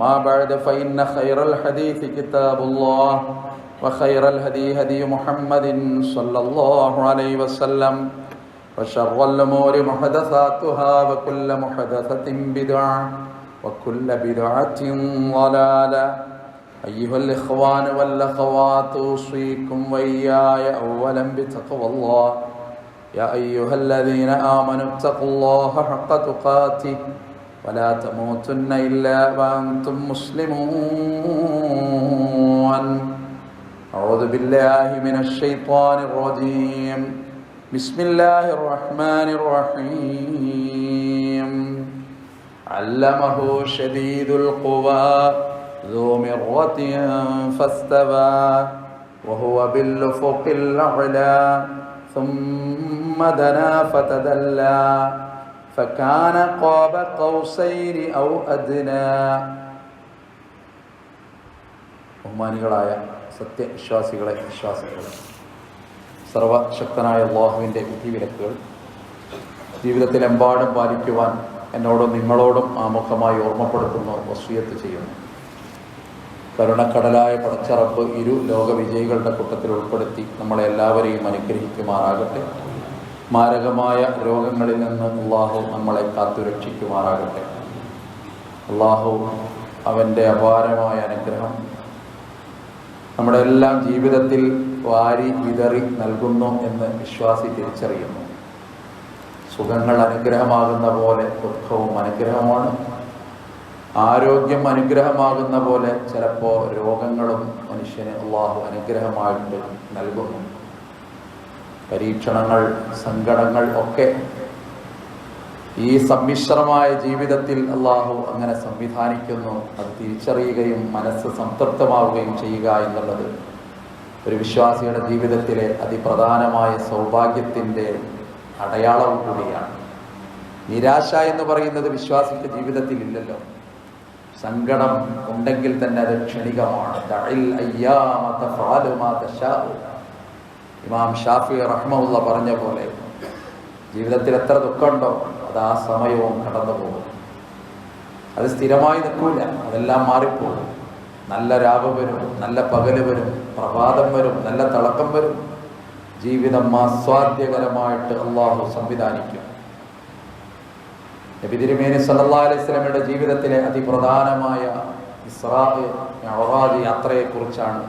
أما بعد فإن خير الحديث كتاب الله وخير الهدي هدي محمد صلى الله عليه وسلم وشر الأمور محدثاتها وكل محدثة بدعة وكل بدعة ضلالة. أيها الإخوان والأخوات أوصيكم وإياي أولا بتقوى الله. يا أيها الذين آمنوا اتقوا الله حق تقاته. ولا تموتن إلا وأنتم مسلمون. أعوذ بالله من الشيطان الرجيم. بسم الله الرحمن الرحيم. علمه شديد القوى ذو مرة فاستوى وهو بالأفق الأعلى ثم دنا فتدلى. فكان قاب قوسين أو أدنى ബഹുമാനികളായ സത്യവിശ്വാസികളെ വിശ്വാസികളെ സർവശക്തനായ അള്ളാഹുവിൻ്റെ വിധിവിലക്കുകൾ ജീവിതത്തിലെമ്പാടും പാലിക്കുവാൻ എന്നോടും നിങ്ങളോടും ആമുഖമായി ഓർമ്മപ്പെടുത്തുന്നു വസ്തുയത്ത് ചെയ്യുന്നു കരുണക്കടലായ പടച്ചറപ്പ് ഇരു ലോകവിജയികളുടെ കൂട്ടത്തിൽ ഉൾപ്പെടുത്തി നമ്മളെ എല്ലാവരെയും അനുഗ്രഹിക്കുമാറാകട്ടെ മാരകമായ രോഗങ്ങളിൽ നിന്ന് അള്ളാഹു നമ്മളെ കാത്തുരക്ഷിക്കുമാറാകട്ടെ. അള്ളാഹു അവന്റെ അപാരമായ അനുഗ്രഹം നമ്മുടെ എല്ലാം ജീവിതത്തിൽ വാരി വിതറി നൽകുന്നു എന്ന് വിശ്വാസി തിരിച്ചറിയുന്നു. സുഖങ്ങൾ അനുഗ്രഹമാകുന്ന പോലെ ദുഃഖവും അനുഗ്രഹമാണ്. ആരോഗ്യം അനുഗ്രഹമാകുന്ന പോലെ ചിലപ്പോൾ രോഗങ്ങളും മനുഷ്യന് അള്ളാഹു അനുഗ്രഹമായിട്ട് നൽകുന്നു. പരീക്ഷണങ്ങൾ സങ്കടങ്ങൾ ഒക്കെ ഈ സമ്മിശ്രമായ ജീവിതത്തിൽ അള്ളാഹു അങ്ങനെ സംവിധാനിക്കുന്നു. അത് തിരിച്ചറിയുകയും മനസ്സ് സംതൃപ്തമാവുകയും ചെയ്യുക എന്നുള്ളത് ഒരു വിശ്വാസിയുടെ ജീവിതത്തിലെ അതിപ്രധാനമായ സൗഭാഗ്യത്തിന്റെ അടയാളവും കൂടിയാണ്. നിരാശ എന്ന് പറയുന്നത് വിശ്വാസിക്ക് ജീവിതത്തിൽ ഇല്ലല്ലോ സങ്കടം ഉണ്ടെങ്കിൽ തന്നെ അത് ക്ഷണികമാണ്. ഇമാം ഷാഫി റഹ്മുള്ള പറഞ്ഞ പോലെ ജീവിതത്തിൽ എത്ര ദുഃഖമുണ്ടോ അത് ആ സമയവും കടന്നു പോകും. അത് സ്ഥിരമായി നിൽക്കൂല അതെല്ലാം മാറിപ്പോകും. നല്ല രാവ് വരും നല്ല പകൽ വരും പ്രഭാതം വരും നല്ല തിളക്കം വരും. ജീവിതം ആസ്വാദ്യകരമായിട്ട് അള്ളാഹു സംവിധാനിക്കും. നബി തിരുമേനി സല്ലല്ലാഹു അലൈഹി സ്വലമിയുടെ ജീവിതത്തിലെ അതിപ്രധാനമായ ഇസ്രാ യാത്രയെക്കുറിച്ചാണ്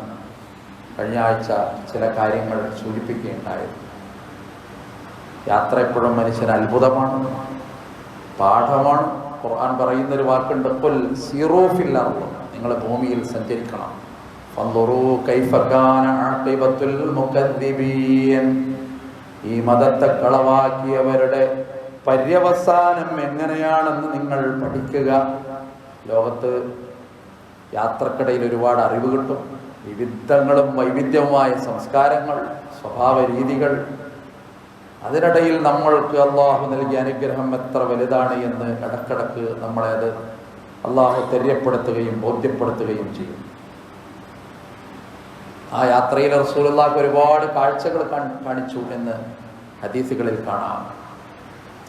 കഴിഞ്ഞ ആഴ്ച ചില കാര്യങ്ങൾ സൂചിപ്പിക്കുകയുണ്ടായത് യാത്ര എപ്പോഴും മനുഷ്യന് അത്ഭുതമാണ് പാഠമാണ്. ഖുർആൻ പറയുന്ന ഒരു വാക്കുണ്ട് പുൽ സീറോഫില്ലറുള്ളൂ നിങ്ങൾ ഭൂമിയിൽ സഞ്ചരിക്കണം. ഈ മതത്തെ കളവാക്കിയവരുടെ പര്യവസാനം എങ്ങനെയാണെന്ന് നിങ്ങൾ പഠിക്കുക. ലോകത്ത് യാത്രക്കിടയിൽ ഒരുപാട് അറിവ് കിട്ടും. വിവിധങ്ങളും വൈവിധ്യവുമായ സംസ്കാരങ്ങൾ സ്വഭാവ രീതികൾ. അതിനിടയിൽ നമ്മൾക്ക് അള്ളാഹു നൽകിയ അനുഗ്രഹം എത്ര വലുതാണ് എന്ന് ഇടക്കിടക്ക് നമ്മളെ അത് അള്ളാഹു തെര്യപ്പെടുത്തുകയും ബോധ്യപ്പെടുത്തുകയും ചെയ്യും. ആ യാത്രയിൽ റസൂലുള്ളാഹ് ഒരുപാട് കാഴ്ചകൾ കാണിച്ചു എന്ന് ഹദീസുകളിൽ കാണാം.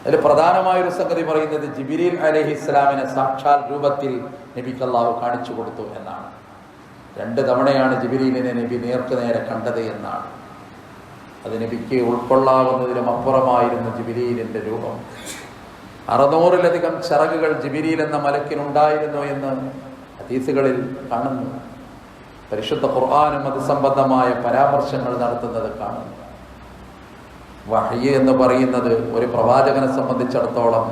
അതിൽ പ്രധാനമായൊരു സംഗതി പറയുന്നത് ജിബിരിൽ അലഹി ഇസ്ലാമിനെ സാക്ഷാൽ രൂപത്തിൽ നബിക്ക് അള്ളാഹു കാണിച്ചു കൊടുത്തു എന്നാണ്. രണ്ട് തവണയാണ് ജിബിലീലിനെ നബി നേർക്ക് നേരെ കണ്ടത് എന്നാണ്. അത് നബിക്ക് ഉൾക്കൊള്ളാവുന്നതിലും അപ്പുറമായിരുന്നു ജിബിലീലിന്റെ രൂപം. അറുന്നൂറിലധികം ചിറകുകൾ ജിബിലീൽ എന്ന മലക്കിനുണ്ടായിരുന്നു എന്ന് ഹദീസുകളിൽ കാണുന്നു. പരിശുദ്ധ ഖുർആാനും അത് സംബന്ധമായ പരാമർശങ്ങൾ നടത്തുന്നത് കാണുന്നു. വഹയ്യ എന്ന് പറയുന്നത് ഒരു പ്രവാചകനെ സംബന്ധിച്ചിടത്തോളം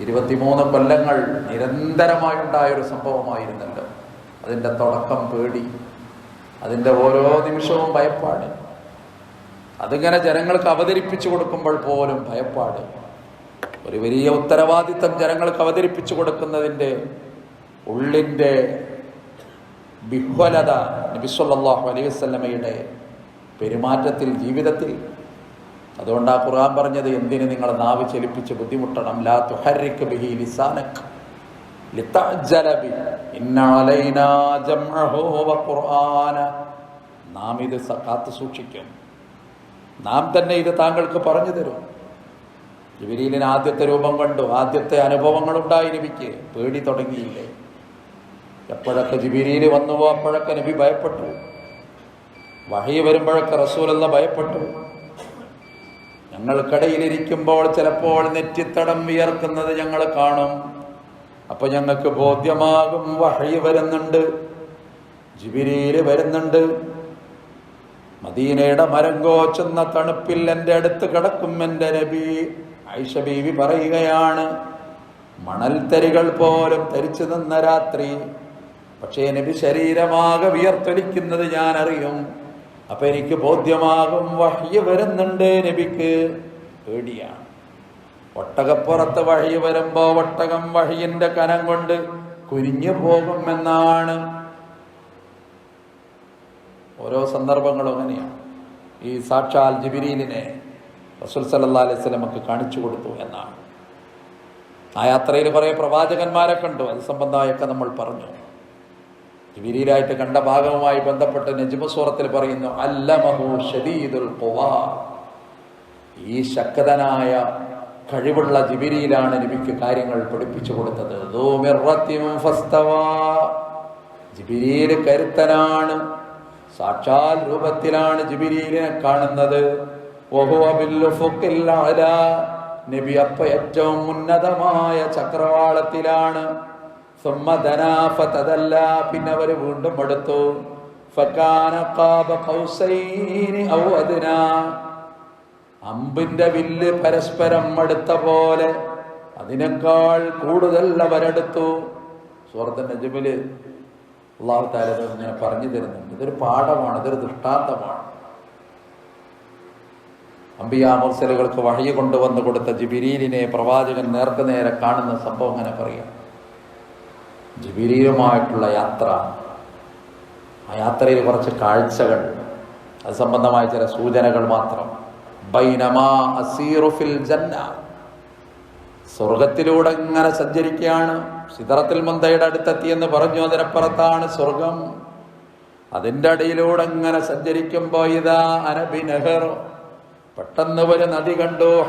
ഇരുപത്തിമൂന്ന് കൊല്ലങ്ങൾ നിരന്തരമായുണ്ടായ ഒരു സംഭവമായിരുന്നല്ലോ. അതിന്റെ തുടക്കം പേടി. അതിന്റെ ഓരോ നിമിഷവും ഭയപ്പാട്. അതിങ്ങനെ ജനങ്ങൾക്ക് അവതരിപ്പിച്ചു കൊടുക്കുമ്പോൾ പോലും ഭയപ്പാട്. ഒരു വലിയ ഉത്തരവാദിത്തം ജനങ്ങൾക്ക് അവതരിപ്പിച്ചു കൊടുക്കുന്നതിന്റെ ഉള്ളിന്റെ ബിഹ്വലത നബിസ്വല്ലാഹു അലൈഹി വസ്ലമയുടെ പെരുമാറ്റത്തിൽ ജീവിതത്തിൽ. അതുകൊണ്ട് ആ ഖുർആൻ പറഞ്ഞത് എന്തിന് നിങ്ങൾ നാവ് ചലിപ്പിച്ച് ബുദ്ധിമുട്ടണം? ലാ തുഹരിക്ക് ബിഹി ലിസാനക്. നാം ഇത് കാത്തു സൂക്ഷിക്കും. നാം തന്നെ ഇത് താങ്കൾക്ക് പറഞ്ഞു തരും. ജബിലീലിന് ആദ്യത്തെ രൂപം കണ്ടു. ആദ്യത്തെ അനുഭവങ്ങൾ ഉണ്ടായിരിക്കെ പേടി തുടങ്ങിയില്ലേ? എപ്പോഴൊക്കെ ജിബിലിയിൽ വന്നുവോ അപ്പോഴൊക്കെ നബി ഭയപ്പെട്ടു. വഹി വരുമ്പോഴൊക്കെ റസൂലെന്ന ഭയപ്പെട്ടു. ഞങ്ങൾക്കിടയിലിരിക്കുമ്പോൾ ചിലപ്പോൾ നെറ്റിത്തടം വിയർക്കുന്നത് ഞങ്ങൾ കാണും. അപ്പൊ ഞങ്ങൾക്ക് ബോധ്യമാകും വഹയി വരുന്നുണ്ട്. ജിബിരിയിൽ വരുന്നുണ്ട്. മദീനയുടെ മരം കോച്ചുന്ന തണുപ്പിൽ എന്റെ അടുത്ത് കിടക്കും എന്റെ നബി. ഐഷ ബീവി പറയുകയാണ് മണൽത്തരികൾ പോലും തരിച്ചു നിന്ന രാത്രി പക്ഷേ നബി ശരീരമാകെ വിയർത്തൊലിക്കുന്നത് ഞാൻ അറിയും അപ്പൊ എനിക്ക് ബോധ്യമാകും വഹ്യ വരുന്നുണ്ട് നബിക്ക്. പേടിയാണ്. ഒട്ടകപ്പുറത്ത് വഴി വരുമ്പോ ഒട്ടകം വഴിയിന്റെ കനം കൊണ്ട് കുരിഞ്ഞു പോകുമെന്നാണ്. ഓരോ സന്ദർഭങ്ങളും അങ്ങനെയാണ് ഈ സാക്ഷാൽ ജിബിരീലിനെ റസൂൽ സല്ലാ അലൈഹി സ്വലമക്ക് കാണിച്ചു കൊടുത്തു എന്നാണ്. ആ യാത്രയിൽ കുറേ പ്രവാചകന്മാരെ കണ്ടു. അത് സംബന്ധമായൊക്കെ നമ്മൾ പറഞ്ഞു. ജിബിരിയിലായിട്ട് കണ്ട ഭാഗവുമായി ബന്ധപ്പെട്ട് നജിമസൂറത്തിൽ പറയുന്നു അല്ലമഹു ഷദീദുൽ ഈ ശക്തനായ കഴിവുള്ള ജിബിരിയിലാണ് നബിക്ക് കാര്യങ്ങൾ പഠിപ്പിച്ചു കൊടുത്തത്. ജിബിരിയിൽ കരുത്തനാണ്. സാക്ഷാൽ രൂപത്തിലാണ് ജിബിരിയിലിനെ കാണുന്നത്. നബി അപ്പ ഏറ്റവും ഉന്നതമായ ചക്രവാളത്തിലാണ്. പിന്നെ അവർ വീണ്ടും എടുത്തു ഫക്കാന കാബ കൗസൈനി ഔ അമ്പിന്റെ വില്ല് പരസ്പരം അടുത്ത പോലെ അതിനേക്കാൾ കൂടുതൽ അവരെടുത്തു. സുഹൃത്തിന്റെ നജമിൽ അള്ളാഹു ഇങ്ങനെ പറഞ്ഞു തരുന്നുണ്ട്. ഇതൊരു പാഠമാണ് ഇതൊരു ദൃഷ്ടാന്തമാണ്. അമ്പിയ മുർസലുകൾക്ക് വഴി കൊണ്ടുവന്ന് കൊടുത്ത ജിബിരീലിനെ പ്രവാചകൻ നേർക്ക് നേരെ കാണുന്ന സംഭവം അങ്ങനെ പറയാം. ജിബിരീലുമായിട്ടുള്ള യാത്ര ആ യാത്രയിൽ കുറച്ച് കാഴ്ചകൾ അത് സംബന്ധമായ ചില സൂചനകൾ മാത്രം. സ്വർഗത്തിലൂടെ ഇങ്ങനെ സഞ്ചരിക്കുകയാണ്. സിതറത്തിൽ മുന്തയുടെ അടുത്തെത്തിയെന്ന് പറഞ്ഞു. അതിനപ്പുറത്താണ് സ്വർഗം. അതിന്റെ അടിയിലൂടെ ഇങ്ങനെ സഞ്ചരിക്കുമ്പോ ഇതാ അനബി നെഹർ പെട്ടെന്ന് ഒരു നദി കണ്ടു.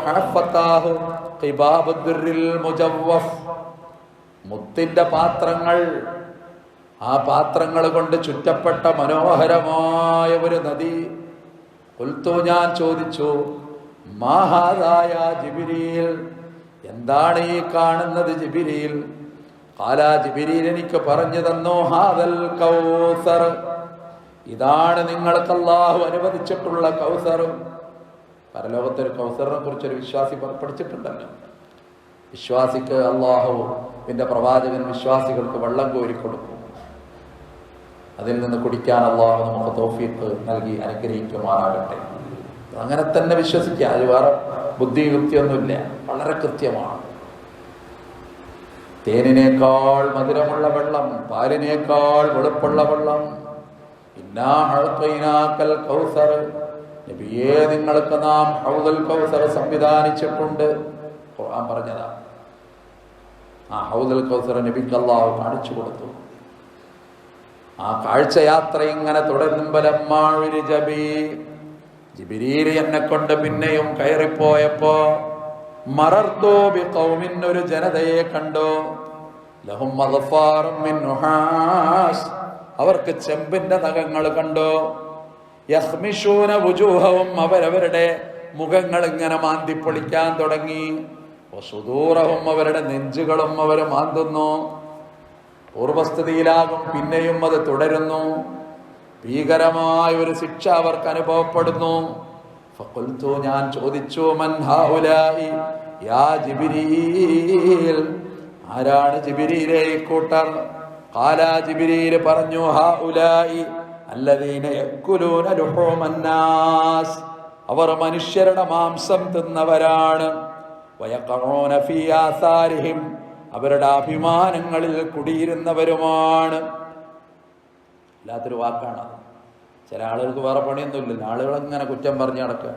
മുത്തിന്റെ പാത്രങ്ങൾ. ആ പാത്രങ്ങൾ കൊണ്ട് ചുറ്റപ്പെട്ട മനോഹരമായ ഒരു നദി. കൊൽത്തു ഞാൻ ചോദിച്ചു മാഹാദായ ജിബിരിയിൽ എന്താണ് ഈ കാണുന്നത് ജിബിരിയിൽ കാലാ ജിബിരിയിൽ എനിക്ക് പറഞ്ഞു തന്നോ ഹാദൽ കൗസർ. ഇതാണ് നിങ്ങൾക്ക് അള്ളാഹു അനുവദിച്ചിട്ടുള്ള കൗസർ. പരലോകത്തൊരു കൗസറിനെ കുറിച്ചൊരു വിശ്വാസി പുറപ്പെടുത്തിട്ടുണ്ടല്ലോ വിശ്വാസിക്ക് അള്ളാഹു പിന്നെ പ്രവാചകൻ വിശ്വാസികൾക്ക് വെള്ളം കോരി കൊടുക്കും അതിൽ നിന്ന് കുടിക്കാൻ അള്ളാഹു നമുക്ക് തോഫീക്ക് നൽകി അനുഗ്രഹിക്കുമാറാകട്ടെ. അങ്ങനെ തന്നെ വിശ്വസിക്കുക അത് വേറെ ബുദ്ധി യുക്തിയൊന്നുമില്ല വളരെ കൃത്യമാണ്. തേനിനേക്കാൾ മധുരമുള്ള വെള്ളം പാലിനേക്കാൾ വെളുപ്പുള്ള വെള്ളം. കൗസർ. നിങ്ങൾക്ക് നാം ഹൗദൽ കൗസർ സംവിധാനിച്ചിട്ടുണ്ട്. ഖുർആൻ പറഞ്ഞതാ. ആ ഹൗദൽ കൗസർ നബിക്ക് അള്ളാഹു കാണിച്ചു കൊടുത്തു. ആ കാഴ്ചയാത്ര ഇങ്ങനെ തുടരുമ്പലമ്മാഴി ജബി. ജിബിരീര് എന്നെ കൊണ്ട് പിന്നെയും കയറിപ്പോയപ്പോ മറർത്തോ ബി കൗമിൻ ഒരു ജനതയെ കണ്ടു. ലഹും അവർക്ക് ചെമ്പിന്റെ നഖങ്ങൾ കണ്ടു. യഹ്മിഷൂന വുജൂഹവും അവരവരുടെ മുഖങ്ങൾ ഇങ്ങനെ മാന്തിപ്പൊളിക്കാൻ തുടങ്ങി. വസുദൂറഹും അവരുടെ നെഞ്ചുകളും അവർ മാന്തുന്നു. പൂർവസ്ഥിതിയിലാകും പിന്നെയും അത് തുടരുന്നു. ഭീകരമായ ഒരു ശിക്ഷ അവർക്ക് അനുഭവപ്പെടുന്നു. ഞാൻ ചോദിച്ചു മൻ ഹൗലായി യാ ജിബിരിയിൽ ആരാണ് ജിബിരിയിലെ കൂട്ടർ? ഖാല ജിബിരിയിൽ പറഞ്ഞു യക്കുലൂന ലുഹൂമന്നാസ് അവർ മനുഷ്യരുടെ മാംസം തിന്നവരാണ്. വയക്കണോനഫിയാസാരിഹിം അവരുടെ അഭിമാനങ്ങളിൽ കുടിയിരുന്നവരുമാണ്. അല്ലാത്തൊരു വാക്കാണ്. ചില ആളുകൾക്ക് വേറെ പണിയൊന്നുമില്ല. ആളുകൾ ഇങ്ങനെ കുറ്റം പറഞ്ഞ് നടക്കുക.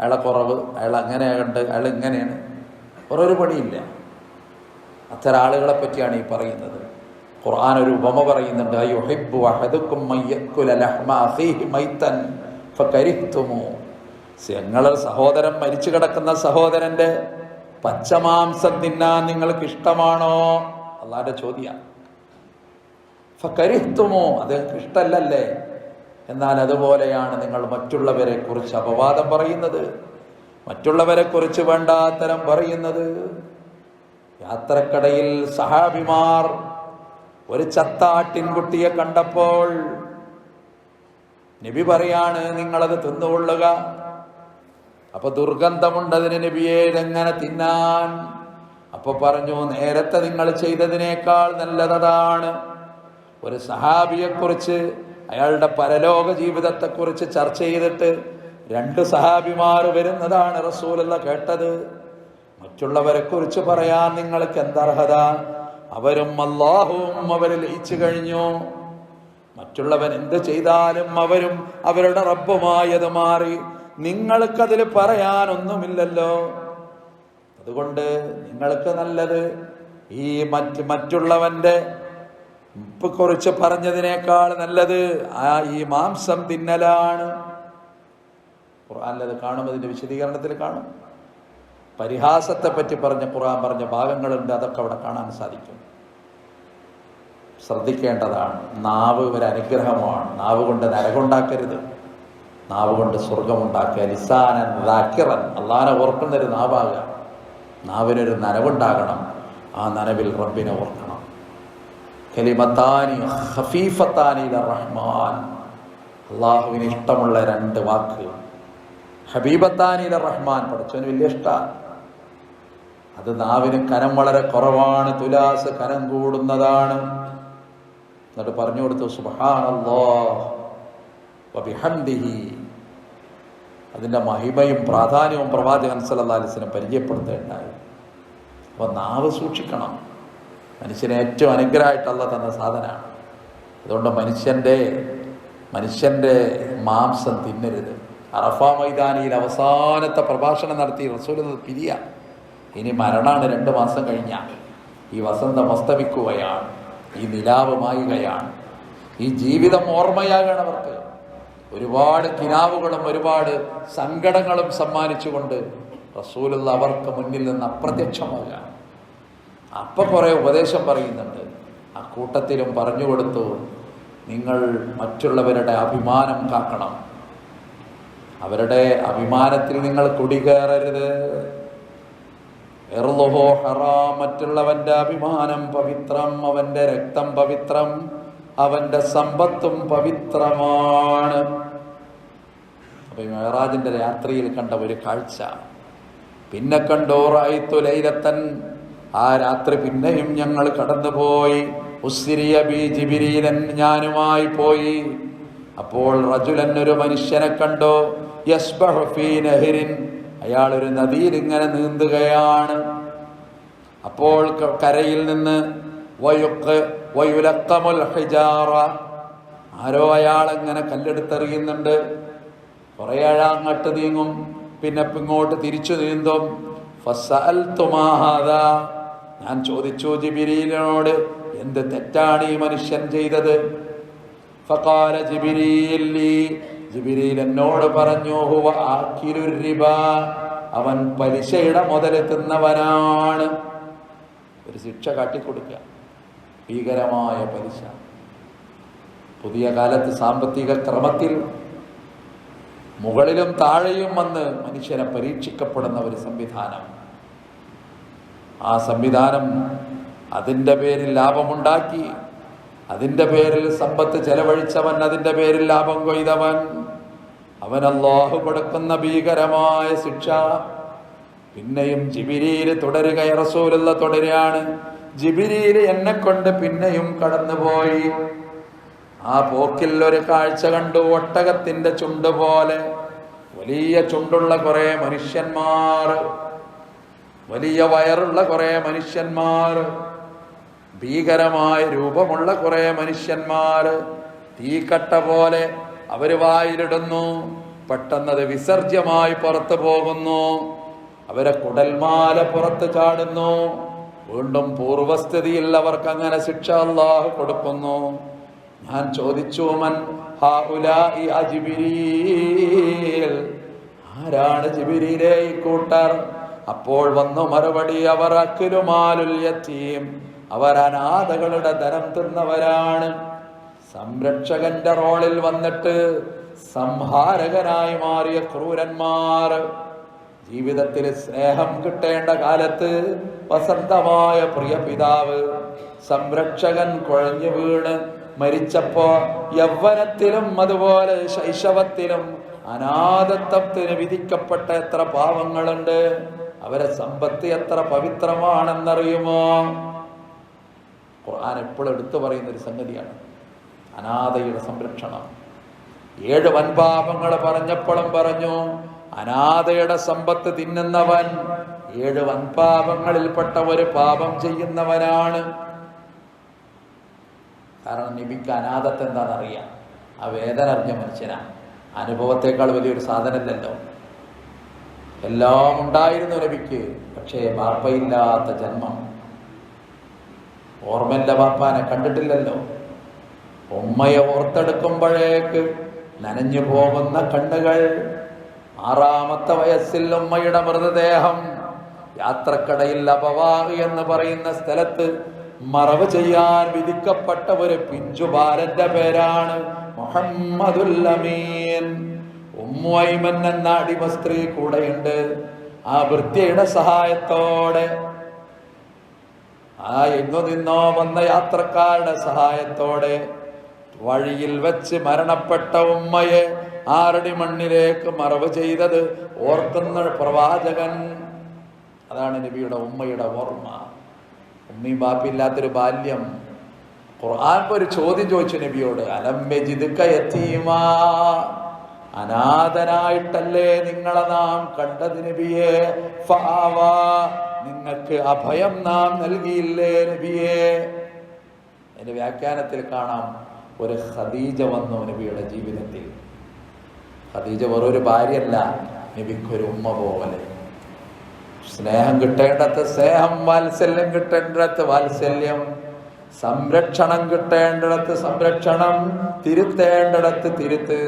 അയാളെ കുറവ് അയാൾ അങ്ങനെ ഉണ്ട് അയാൾ ഇങ്ങനെയാണ്. വേറൊരു പണിയില്ല. അത്തരം ആളുകളെ പറ്റിയാണ് ഈ പറയുന്നത്. ഖുർആൻ ഒരു ഉപമ പറയുന്നുണ്ട്. യുഹിബ്ബു സഹോദരൻ മരിച്ചു കിടക്കുന്ന സഹോദരന്റെ പച്ചമാംസം തിന്നാൻ നിങ്ങൾക്ക് ഇഷ്ടമാണോ അള്ളാന്റെ ചോദ്യം. കരുത്തുമോ അത് ഇഷ്ടല്ലല്ലേ? എന്നാൽ അതുപോലെയാണ് നിങ്ങൾ മറ്റുള്ളവരെ കുറിച്ച് അപവാദം പറയുന്നത്. മറ്റുള്ളവരെ കുറിച്ച് വേണ്ടാത്തരം പറയുന്നത്. യാത്രക്കടയിൽ സഹാബിമാർ ഒരു ചത്താട്ടിൻകുട്ടിയെ കണ്ടപ്പോൾ നബി പറയാണ് നിങ്ങളത് തിന്നുകൊള്ളുക. അപ്പൊ ദുർഗന്ധമുണ്ടതിന് നബിയെ ഇതെങ്ങനെ തിന്നാൻ? അപ്പൊ പറഞ്ഞു നേരത്തെ നിങ്ങൾ ചെയ്തതിനേക്കാൾ നല്ലതാണ് ഒരു സഹാബിയെക്കുറിച്ച് അയാളുടെ പരലോക ജീവിതത്തെക്കുറിച്ച് ചർച്ച ചെയ്തിട്ട് രണ്ട് സഹാബിമാർ വരുന്നതാണ് റസൂലുള്ള കേട്ടത്. മറ്റുള്ളവരെ കുറിച്ച് പറയാൻ നിങ്ങൾക്ക് എന്തർഹത അവരും അള്ളാഹുവും അവരെ ലയിച്ചു കഴിഞ്ഞു. മറ്റുള്ളവൻ എന്ത് ചെയ്താലും അവരും അവരുടെ റബ്ബുമായത് മാറി. നിങ്ങൾക്കതിൽ പറയാനൊന്നുമില്ലല്ലോ. അതുകൊണ്ട് നിങ്ങൾക്ക് നല്ലത് ഈ മറ്റ് മറ്റുള്ളവന്റെ ഉപ്പ് കുറിച്ച് പറഞ്ഞതിനേക്കാൾ നല്ലത് ആ ഈ മാംസം തിന്നലാണ്. ഖുർആാനിലത് കാണും അതിന്റെ വിശദീകരണത്തിൽ കാണും. പരിഹാസത്തെ പറ്റി പറഞ്ഞ ഖുർആൻ പറഞ്ഞ ഭാഗങ്ങളുണ്ട് അതൊക്കെ അവിടെ കാണാൻ സാധിക്കും. ശ്രദ്ധിക്കേണ്ടതാണ്. നാവ് ഒരു അനുഗ്രഹമാണ്. നാവ് കൊണ്ട് നരകുണ്ടാക്കരുത്. നാവ് കൊണ്ട് സ്വർഗമുണ്ടാക്കുക ലിസാനൻ ദാക്കിറൻ അള്ളാനെ ഓർക്കുന്നൊരു നാവാകുക നാവിനൊരു നനവുണ്ടാകണം. ആ നനവിൽ റബ്ബിനെ ഓർക്കണം. കലിമത്താനി ഹഫീഫത്താനി റഹ്മാൻ. അള്ളാഹുവിന് ഇഷ്ടമുള്ള രണ്ട് വാക്കുകൾ. ഹബീബത്താനി റഹ്മാൻ. പഠിച്ചവന് വലിയ ഇഷ്ടമാണ് അത് നാവിന് കനം വളരെ കുറവാണ്. തുലാസ് കനം കൂടുന്നതാണ്. എന്നിട്ട് പറഞ്ഞു കൊടുത്തു സുബഹാനല്ലാഹി അതിന്റെ മഹിമയും പ്രാധാന്യവും പ്രവാചകൻ വസല്ലം പരിചയപ്പെടുത്തുകയുണ്ടായി അപ്പോൾ നാവ് സൂക്ഷിക്കണം. മനുഷ്യന് ഏറ്റവും അനുഗ്രഹമായിട്ടുള്ള തന്ന സാധനമാണ്. അതുകൊണ്ട് മനുഷ്യന്റെ മനുഷ്യന്റെ മാംസം തിന്നരുത്. അറഫ മൈതാനിയിൽ അവസാനത്തെ പ്രഭാഷണം നടത്തി റസൂൽ പിരിയ. ഇനി മരണമാണ് രണ്ട് മാസം കഴിഞ്ഞാൽ ഈ വസന്തം അസ്തമിക്കുകയാണ്. ഈ നിലാവ് മായുകയാണ് ഈ ജീവിതം ഓർമ്മയാകണം അവർക്ക് ഒരുപാട് കിനാവുകളും ഒരുപാട് സങ്കടങ്ങളും സമ്മാനിച്ചുകൊണ്ട് റസൂലുള്ള അവർക്ക് മുന്നിൽ നിന്ന് അപ്രത്യക്ഷമാകാം അപ്പൊ കുറെ ഉപദേശം പറയുന്നുണ്ട്. ആ കൂട്ടത്തിലും പറഞ്ഞു കൊടുത്തു നിങ്ങൾ മറ്റുള്ളവരുടെ അഭിമാനം കാക്കണം. അവരുടെ അഭിമാനത്തിൽ നിങ്ങൾ കുടികയറരുത് എറുലുഹോ ഹറാം മറ്റുള്ളവന്റെ അഭിമാനം പവിത്രം അവന്റെ രക്തം പവിത്രം. അവന്റെ സമ്പത്തും പവിത്രമാണ്. അപ്പൊ ഈ മേറാജിന്റെ രാത്രിയിൽ കണ്ട ഒരു കാഴ്ച. പിന്നെ കണ്ടോ റായിത്തു ലൈലത്തൻ. ആ രാത്രി പിന്നെയും ഞങ്ങൾ കടന്നുപോയി. ഉസ്സിരിയ ബി ജിബിരീലൻ. ഞാനുമായി പോയി. അപ്പോൾ റജുലൻ ഒരു മനുഷ്യനെ കണ്ടോ യസ്ബഹു ഫീ നഹരിൻ അയാൾ ഒരു നദിയിൽ ഇങ്ങനെ നീന്തുകയാണ്. അപ്പോൾ കരയിൽ നിന്ന് ആരോ അയാൾ ഇങ്ങനെ കല്ലെടുത്തെറിയുന്നുണ്ട്. കുറെ അയാൾ അങ്ങോട്ട് നീങ്ങും പിന്നെ ഇങ്ങോട്ട് തിരിച്ചു നീന്തും. ഞാൻ ചോദിച്ചു ജിബിരിയിലിനോട് എന്ത് തെറ്റാണ് ഈ മനുഷ്യൻ ചെയ്തത്? ലീ. എന്നോട് പറഞ്ഞു ഹുവ അവൻ പലിശയുടെ മുതലെത്തുന്നവനാണ്. ഒരു ശിക്ഷ കാട്ടിക്കൊടുക്കുക. ഭീകരമായ പലിശ. പുതിയ കാലത്ത് സാമ്പത്തിക ക്രമത്തിൽ മുകളിലും താഴെയും വന്ന് മനുഷ്യനെ പരീക്ഷിക്കപ്പെടുന്ന ഒരു സംവിധാനം. ആ സംവിധാനം അതിന്റെ പേരിൽ ലാഭമുണ്ടാക്കി അതിന്റെ പേരിൽ സമ്പത്ത് ചെലവഴിച്ചവൻ അതിന്റെ പേരിൽ ലാഭം കൊയ്തവൻ. അവൻ അല്ലാഹു കൊടുക്കുന്ന ഭീകരമായ ശിക്ഷ. പിന്നെയും ജിബിരിയിൽ തുടരുക റസൂലുള്ള തുടരുകയാണ്. ജിബിരിയിൽ എന്നെ കൊണ്ട് പിന്നെയും കടന്നുപോയി. ആ പോക്കിൽ ഒരു കാഴ്ച കണ്ടു ഒട്ടകത്തിന്റെ ചുണ്ട് പോലെ വലിയ ചുണ്ടുള്ള കുറെ മനുഷ്യന്മാർ. വലിയ വയറുള്ള കുറെ മനുഷ്യന്മാർ. ഭീകരമായ രൂപമുള്ള കുറെ മനുഷ്യന്മാർ. തീക്കട്ട പോലെ അവർ വായിലിടുന്നു. പെട്ടെന്നത് വിസർജ്യമായി പുറത്തു പോകുന്നു. അവരെ കുടൽമാല പുറത്ത് ചാടുന്നു. വീണ്ടും പൂർവസ്ഥിതിയിൽ അവർക്ക് അങ്ങനെ ശിക്ഷ അള്ളാഹു കൊടുക്കുന്നു. ഞാൻ ചോദിച്ചു മൻ ആരാണ് ജിബിരിയിലെ കൂട്ടർ? അപ്പോൾ വന്നു മറുപടി അവർ അക്കിലുമാലുൽ അവർ അനാഥകളുടെ ധനം തിന്നവരാണ്. സംരക്ഷകന്റെ റോളിൽ വന്നിട്ട് സംഹാരകനായി മാറിയ ക്രൂരന്മാർ ജീവിതത്തിൽ സ്നേഹം കിട്ടേണ്ട കാലത്ത് വസന്തമായ പ്രിയ പിതാവ് സംരക്ഷകൻ കുഴഞ്ഞു വീണ് മരിച്ചപ്പോ യൗവനത്തിലും അതുപോലെ ശൈശവത്തിലും അനാഥത്വത്തിന് വിധിക്കപ്പെട്ട എത്ര പാവങ്ങളുണ്ട്? അവരെ സമ്പത്ത് എത്ര പവിത്രമാണെന്നറിയുമോ? ഖുർആൻ എപ്പോഴും എടുത്തു പറയുന്ന ഒരു സംഗതിയാണ്. അനാഥയുടെ സംരക്ഷണം. ഏഴ് വൻപാപങ്ങൾ പറഞ്ഞപ്പോഴും പറഞ്ഞു അനാഥയുടെ സമ്പത്ത് തിന്നുന്നവൻ ഏഴ് വൻപാപങ്ങളിൽപ്പെട്ട ഒരു പാപം ചെയ്യുന്നവനാണ്. കാരണം നബിക്ക് അനാഥത്തെ എന്താണെന്നറിയാം? ആ വേദന അറിഞ്ഞ മനുഷ്യനാണ് അനുഭവത്തെക്കാൾ വലിയൊരു സാധനമല്ലല്ലോ. എല്ലാം ഉണ്ടായിരുന്നു നബിക്ക് പക്ഷേ ബാപ്പയില്ലാത്ത ജന്മം. ഓർമ്മല്ല ബാപ്പാനെ കണ്ടിട്ടില്ലല്ലോ. ഉമ്മയെ ഓർത്തെടുക്കുമ്പോഴേക്ക് നനഞ്ഞു പോകുന്ന കണ്ണുകൾ ആറാമത്തെ വയസ്സിൽ ഉമ്മയുടെ മൃതദേഹം യാത്രക്കടയിൽ അപവാഹ് എന്ന് പറയുന്ന സ്ഥലത്ത് മറവ് ചെയ്യാൻ വിധിക്കപ്പെട്ട ഒരു പിഞ്ചുബാലന്റെ പേരാണ് മുഹമ്മദുൽ അമീൻ. ഉമ്മൈമൻ എന്ന അടിമ സ്ത്രീ കൂടെയുണ്ട്. ആ വൃത്തിയുടെ സഹായത്തോടെ ആ എങ്ങു നിന്നോ വന്ന യാത്രക്കാരുടെ സഹായത്തോടെ വഴിയിൽ വെച്ച് മരണപ്പെട്ട ഉമ്മയെ ആറടി മണ്ണിലേക്ക് മറവ് ചെയ്തത് ഓർക്കുന്ന പ്രവാചകൻ? അതാണ് നബിയുടെ ഉമ്മയുടെ ഓർമ്മ. ഉമ്മയും ബാപ്പില്ലാത്തൊരു ബാല്യം. ഖുർആൻ ഒരു ചോദ്യം ചോദിച്ചു നബിയോട് അലം ജിതുക്ക യതീമാ? അനാഥനായിട്ടല്ലേ നിങ്ങളെ നാം കണ്ടത് നബിയെ? നിങ്ങൾക്ക് അഭയം നാം നൽകിയില്ലേ നബിയെ? എന്റെ വ്യാഖ്യാനത്തിൽ കാണാം ഒരു ഖദീജ വന്നു നബിയുടെ ജീവിതത്തിൽ. ഖദീജ വെറൊരു ഭാര്യയല്ല നബിക്കൊരു ഉമ്മ പോലെ. സ്നേഹം കിട്ടേണ്ടത് സ്നേഹം വാത്സല്യം കിട്ടേണ്ടത് വാത്സല്യം. സംരക്ഷണം കിട്ടേണ്ടിടത്ത് സംരക്ഷണം തിരുത്തേണ്ടിടത്ത് തിരുത്ത്.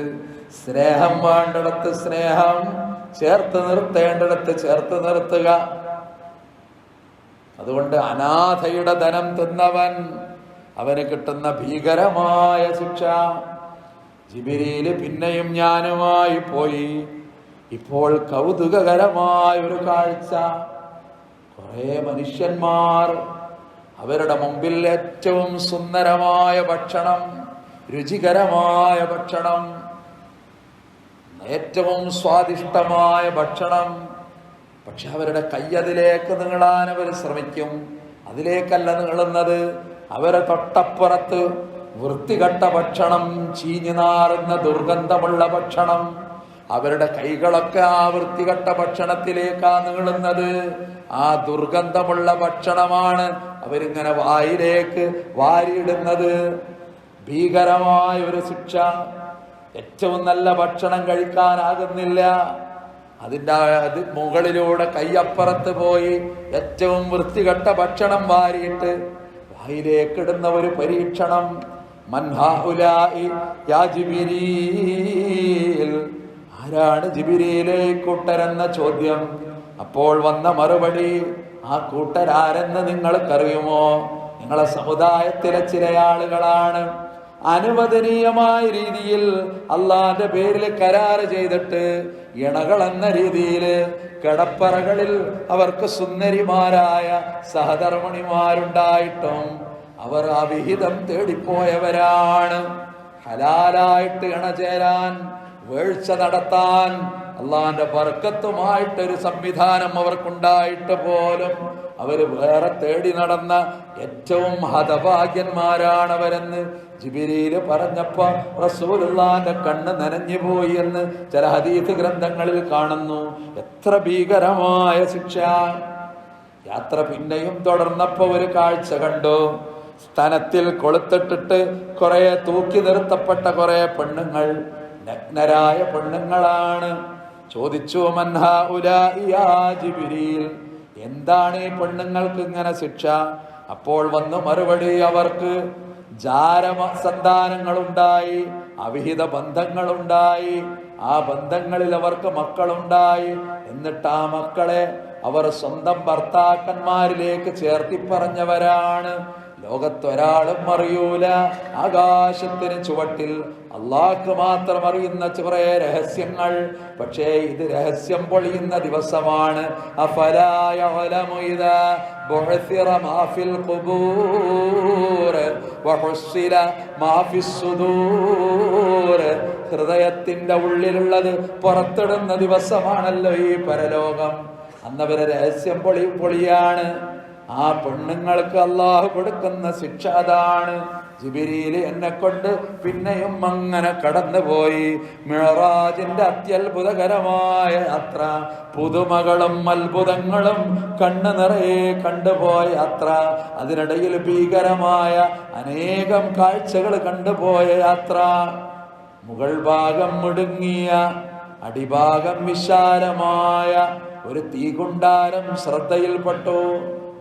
സ്നേഹം വേണ്ടിടത്ത് സ്നേഹം ചേർത്ത് നിർത്തേണ്ടിടത്ത് ചേർത്ത് നിർത്തുക. അതുകൊണ്ട് അനാഥയുടെ ധനം തിന്നവൻ അവന് കിട്ടുന്ന ഭീകരമായ ശിക്ഷ. ജിബിരിയിൽ പിന്നെയും ഞാനുമായി പോയി. ഇപ്പോൾ കൗതുകകരമായ ഒരു കാഴ്ച. കുറെ മനുഷ്യന്മാർ അവരുടെ മുമ്പിൽ ഏറ്റവും സുന്ദരമായ ഭക്ഷണം രുചികരമായ ഭക്ഷണം ഏറ്റവും സ്വാദിഷ്ടമായ ഭക്ഷണം. പക്ഷെ അവരുടെ കൈ അതിലേക്ക് നീളാൻ അവർ ശ്രമിക്കും. അതിലേക്കല്ല നീളുന്നത്. അവരെ തൊട്ടപ്പുറത്ത് വൃത്തികെട്ട ഭക്ഷണം ചീഞ്ഞു നാറുന്ന ദുർഗന്ധമുള്ള ഭക്ഷണം. അവരുടെ കൈകളൊക്കെ ആ വൃത്തികെട്ട ഭക്ഷണത്തിലേക്കാ നീളുന്നത്. ആ ദുർഗന്ധമുള്ള ഭക്ഷണമാണ് അവരിങ്ങനെ വായിലേക്ക് വാരിയിടുന്നത്. ഭീകരമായ ഒരു ശിക്ഷ. ഏറ്റവും നല്ല ഭക്ഷണം കഴിക്കാനാകുന്നില്ല. അതിന്റെ അത് മുകളിലൂടെ കയ്യപ്പുറത്ത് പോയി ഏറ്റവും വൃത്തികെട്ട ഭക്ഷണം വാരിയിട്ട് വായിലേക്കിടുന്ന ഒരു പരീക്ഷണം. ആരാണ് ജിബിരിയിലെ കൂട്ടരെന്ന ചോദ്യം? അപ്പോൾ വന്ന മറുപടി ആ കൂട്ടരാരെന്ന് നിങ്ങൾക്കറിയുമോ? നിങ്ങളെ സമുദായത്തിലെ ചില ആളുകളാണ് അനുവദനീയമായ രീതിയിൽ അള്ളാന്റെ പേരിൽ കരാറ് ചെയ്തിട്ട് ഇണകൾ എന്ന രീതിയിൽ കിടപ്പറകളിൽ അവർക്ക് സുന്ദരിമാരായ സഹധർമ്മിണിമാരുണ്ടായിട്ടും അവർ ആ വിഹിതം തേടിപ്പോയവരാണ്. ഹലാലായിട്ട് ഇണചേരാൻ വീഴ്ച നടത്താൻ അള്ളാന്റെ ബർക്കത്തുമായിട്ടൊരു സംവിധാനം അവർക്കുണ്ടായിട്ട് പോലും അവർ വേറെ തേടി നടന്ന ഏറ്റവും ഹതഭാഗ്യന്മാരാണ് അവരെന്ന് ജിബിരിയിൽ പറഞ്ഞപ്പോ റസൂലുള്ളാന്റെ കണ്ണ് നനഞ്ഞു പോയി എന്ന് ചില ഹദീത് ഗ്രന്ഥങ്ങളിൽ കാണുന്നു. എത്ര ഭീകരമായ ശിക്ഷ. യാത്ര പിന്നെയും തുടർന്നപ്പോ ഒരു കാഴ്ച കണ്ടു. സ്ഥലത്തിൽ കൊളുത്തിട്ടിട്ട് കുറെ തൂക്കി നിർത്തപ്പെട്ട കുറെ പെണ്ണുങ്ങൾ നഗ്നരായ പെണ്ണുങ്ങളാണ്. ചോദിച്ചു മൻഹാ ഉലാഇ യാ എന്താണ് ഈ പെണ്ണുങ്ങൾക്ക് ഇങ്ങനെ ശിക്ഷ? അപ്പോൾ വന്നു മറുപടി അവർക്ക് ജാരമ സന്താനങ്ങളുണ്ടായി അവിഹിത ബന്ധങ്ങളുണ്ടായി ആ ബന്ധങ്ങളിൽ അവർക്ക് മക്കളുണ്ടായി. എന്നിട്ട് ആ മക്കളെ അവർ സ്വന്തം ഭർത്താക്കന്മാരിലേക്ക് ചേർത്തി പറഞ്ഞവരാണ് ലോകത്തൊരാളും അറിയൂല. ആകാശത്തിന് ചുവട്ടിൽ അള്ളാഹ് മാത്രം അറിയുന്ന കുറേ രഹസ്യങ്ങൾ. പക്ഷേ ഇത് രഹസ്യം പൊളിയുന്ന ദിവസമാണ്. ഹൃദയത്തിന്റെ ഉള്ളിലുള്ളത് പുറത്തിടുന്ന ദിവസമാണല്ലോ ഈ പരലോകം. അന്നവരെ രഹസ്യം പൊളി പൊളിയാണ്. ആ പെണ്ണുങ്ങൾക്ക് അള്ളാഹു കൊടുക്കുന്ന ശിക്ഷ അതാണ്. ജിബിരിയിൽ എന്നെ കൊണ്ട് പിന്നെയും അങ്ങനെ കടന്നുപോയി. മിഴറാജിന്റെ അത്യത്ഭുതകരമായ യാത്ര പുതുമകളും അത്ഭുതങ്ങളും കണ്ണു നിറയെ കണ്ടുപോയ യാത്ര അതിനിടയിൽ ഭീകരമായ അനേകം കാഴ്ചകൾ കണ്ടുപോയ യാത്ര. മുകൾ ഭാഗം മുടുങ്ങിയ അടിഭാഗം വിശാലമായ ഒരു തീകുണ്ടാരം ശ്രദ്ധയിൽപ്പെട്ടു.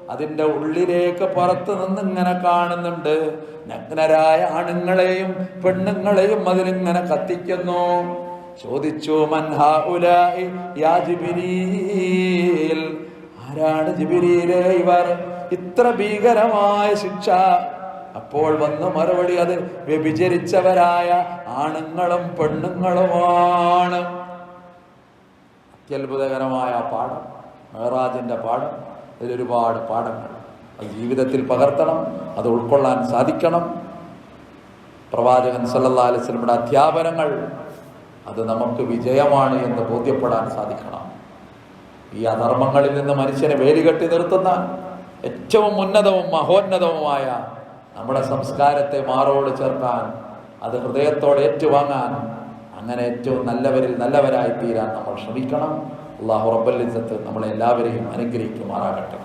അതിന്റെ ഉള്ളിലേക്ക് പുറത്തു നിന്ന് ഇങ്ങനെ കാണുന്നുണ്ട്. നഗ്നരായ ആണുങ്ങളെയും പെണ്ണുങ്ങളെയും അതിലിങ്ങനെ കത്തിക്കുന്നു. ചോദിച്ചു ആരാണ് ജിബിരിയിലെ ഇവർ? ഇത്ര ഭീകരമായ ശിക്ഷ. അപ്പോൾ വന്ന മറുപടി അത് വ്യഭിചരിച്ചവരായ ആണുങ്ങളും പെണ്ണുങ്ങളുമാണ്. അത്യത്ഭുതകരമായ പാഠം മഹറാജിന്റെ പാഠം. ഇതിലൊരുപാട് പാഠങ്ങൾ. അത് ജീവിതത്തിൽ പകർത്തണം അത് ഉൾക്കൊള്ളാൻ സാധിക്കണം. പ്രവാചകൻ സല്ലാ അലൈഹി വസല്ലമയുടെ അധ്യാപനങ്ങൾ അത് നമുക്ക് വിജയമാണ് എന്ന് ബോധ്യപ്പെടാൻ സാധിക്കണം. ഈ അധർമ്മങ്ങളിൽ നിന്ന് മനുഷ്യനെ വേലികെട്ടി നിർത്തുന്ന ഏറ്റവും ഉന്നതവും മഹോന്നതവുമായ നമ്മുടെ സംസ്കാരത്തെ മാറോട് ചേർക്കാൻ അത് ഹൃദയത്തോടെ ഏറ്റുവാങ്ങാൻ അങ്ങനെ ഏറ്റവും നല്ലവരിൽ നല്ലവരായി തീരാൻ നമ്മൾ ശ്രമിക്കണം. അള്ളാഹു റബ്ബൽ ഇസത്ത് നമ്മളെല്ലാവരെയും അനുഗ്രഹിക്കുമാറാകട്ടെ.